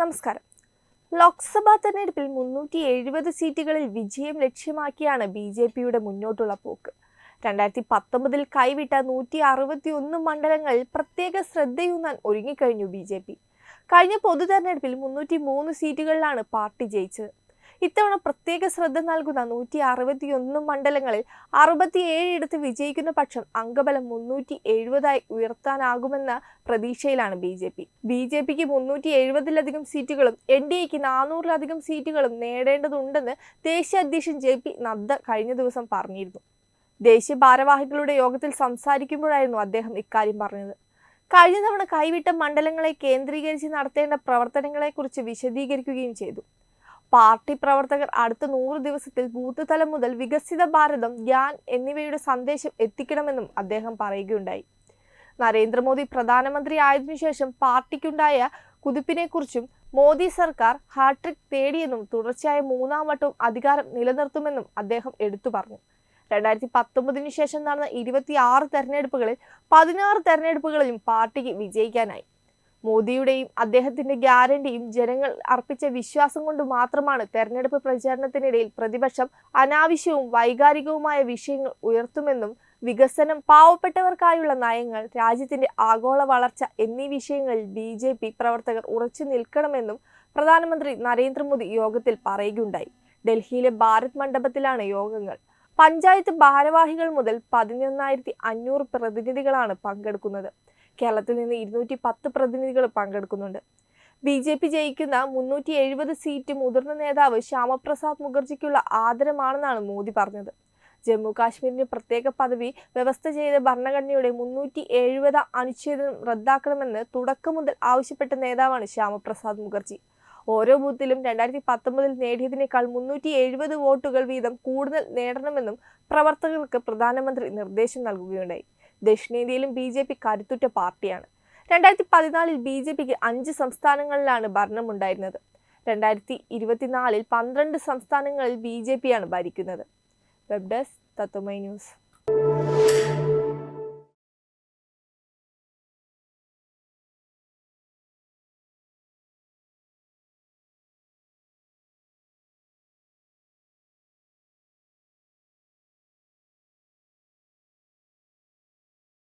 നമസ്കാരം. ലോക്സഭാ തെരഞ്ഞെടുപ്പിൽ മുന്നൂറ്റി എഴുപത് സീറ്റുകളിൽ വിജയം ലക്ഷ്യമാക്കിയാണ് ബി ജെ പിയുടെ മുന്നോട്ടുള്ള പോക്ക്. രണ്ടായിരത്തി പത്തൊമ്പതിൽ കൈവിട്ട നൂറ്റി അറുപത്തി ഒന്ന് മണ്ഡലങ്ങളിൽ പ്രത്യേക ശ്രദ്ധയൂന്നാൻ ഒരുങ്ങിക്കഴിഞ്ഞു ബി ജെ പി. കഴിഞ്ഞ പൊതു തെരഞ്ഞെടുപ്പിൽ മുന്നൂറ്റി മൂന്ന് സീറ്റുകളിലാണ് പാർട്ടി ജയിച്ചത്. ഇത്തവണ പ്രത്യേക ശ്രദ്ധ നൽകുന്ന നൂറ്റി അറുപത്തിയൊന്ന് മണ്ഡലങ്ങളിൽ അറുപത്തിയേഴ് ഇടത്ത് വിജയിക്കുന്ന പക്ഷം അംഗബലം മുന്നൂറ്റി എഴുപതായി ഉയർത്താനാകുമെന്ന പ്രതീക്ഷയിലാണ് B J P. B J പിക്ക് മുന്നൂറ്റി എഴുപതിലധികം സീറ്റുകളും എൻ ഡി എക്ക് നാനൂറിലധികം സീറ്റുകളും നേടേണ്ടതുണ്ടെന്ന് ദേശീയ അധ്യക്ഷൻ ജെ പി നദ്ദ കഴിഞ്ഞ ദിവസം പറഞ്ഞിരുന്നു. ദേശീയ ഭാരവാഹികളുടെ യോഗത്തിൽ സംസാരിക്കുമ്പോഴായിരുന്നു അദ്ദേഹം ഇക്കാര്യം പറഞ്ഞത്. കഴിഞ്ഞ തവണ കൈവിട്ട മണ്ഡലങ്ങളെ കേന്ദ്രീകരിച്ച് നടത്തേണ്ട പ്രവർത്തനങ്ങളെക്കുറിച്ച് വിശദീകരിക്കുകയും ചെയ്തു. പാർട്ടി പ്രവർത്തകർ അടുത്ത നൂറ് ദിവസത്തിൽ ബൂത്ത് തലം മുതൽ വികസിത ഭാരതം ഗ്യാൻ എന്നിവയുടെ സന്ദേശം എത്തിക്കണമെന്നും അദ്ദേഹം പറയുകയുണ്ടായി. നരേന്ദ്രമോദി പ്രധാനമന്ത്രി ആയതിനു ശേഷം പാർട്ടിക്കുണ്ടായ കുതിപ്പിനെക്കുറിച്ചും മോദി സർക്കാർ ഹാട്രിക് തേടിയെന്നും തുടർച്ചയായ മൂന്നാം വട്ടവും അധികാരം നിലനിർത്തുമെന്നും അദ്ദേഹം എടുത്തു പറഞ്ഞു. രണ്ടായിരത്തി പത്തൊമ്പതിനു ശേഷം നടന്ന ഇരുപത്തിയാറ് തെരഞ്ഞെടുപ്പുകളിൽ പതിനാറ് തെരഞ്ഞെടുപ്പുകളിലും പാർട്ടിക്ക് വിജയിക്കാനായി. മോദിയുടെയും അദ്ദേഹത്തിന്റെ ഗ്യാരണ്ടിയും ജനങ്ങൾ അർപ്പിച്ച വിശ്വാസം കൊണ്ട് മാത്രമാണ് തെരഞ്ഞെടുപ്പ് പ്രചാരണത്തിനിടയിൽ പ്രതിപക്ഷം അനാവശ്യവും വൈകാരികവുമായ വിഷയങ്ങൾ ഉയർത്തുമെന്നും വികസനം പാവപ്പെട്ടവർക്കായുള്ള നയങ്ങൾ രാജ്യത്തിന്റെ ആഗോള വളർച്ച എന്നീ വിഷയങ്ങളിൽ ബി ജെ പി പ്രവർത്തകർ ഉറച്ചു നിൽക്കണമെന്നും പ്രധാനമന്ത്രി നരേന്ദ്രമോദി യോഗത്തിൽ പറയുകയുണ്ടായി. ഡൽഹിയിലെ ഭാരത് മണ്ഡപത്തിലാണ് യോഗങ്ങൾ. പഞ്ചായത്ത് ഭാരവാഹികൾ മുതൽ പതിനൊന്നായിരത്തി അഞ്ഞൂറ് പ്രതിനിധികളാണ് പങ്കെടുക്കുന്നത്. കേരളത്തിൽ നിന്ന് ഇരുന്നൂറ്റി പത്ത് പ്രതിനിധികൾ പങ്കെടുക്കുന്നുണ്ട്. ബി ജെ പി ജയിക്കുന്ന മുന്നൂറ്റി എഴുപത് സീറ്റ് മുതിർന്ന നേതാവ് ശ്യാമപ്രസാദ് മുഖർജിക്കുള്ള ആദരമാണെന്നാണ് മോദി പറഞ്ഞത്. ജമ്മു കാശ്മീരിന് പ്രത്യേക പദവി വ്യവസ്ഥ ചെയ്ത ഭരണഘടനയുടെ മുന്നൂറ്റി എഴുപത് അനുച്ഛേദം റദ്ദാക്കണമെന്ന് തുടക്കം മുതൽ ആവശ്യപ്പെട്ട നേതാവാണ് ശ്യാമപ്രസാദ് മുഖർജി. ഓരോ ബൂത്തിലും രണ്ടായിരത്തി പത്തൊമ്പതിൽ നേടിയതിനേക്കാൾ മുന്നൂറ്റി എഴുപത് വോട്ടുകൾ വീതം കൂടുതൽ നേടണമെന്നും പ്രവർത്തകർക്ക് പ്രധാനമന്ത്രി നിർദ്ദേശം നൽകുകയുണ്ടായി. ദക്ഷിണേന്ത്യയിലും ബി ജെ പി കരുത്തുറ്റ പാർട്ടിയാണ്. രണ്ടായിരത്തി പതിനാലിൽ ബി ജെ പിക്ക് അഞ്ച് സംസ്ഥാനങ്ങളിലാണ് ഭരണമുണ്ടായിരുന്നത്. രണ്ടായിരത്തി ഇരുപത്തിനാലിൽ പന്ത്രണ്ട് സംസ്ഥാനങ്ങളിൽ ബി ജെ പിയാണ് ഭരിക്കുന്നത്. Web desk Tatwamayi news.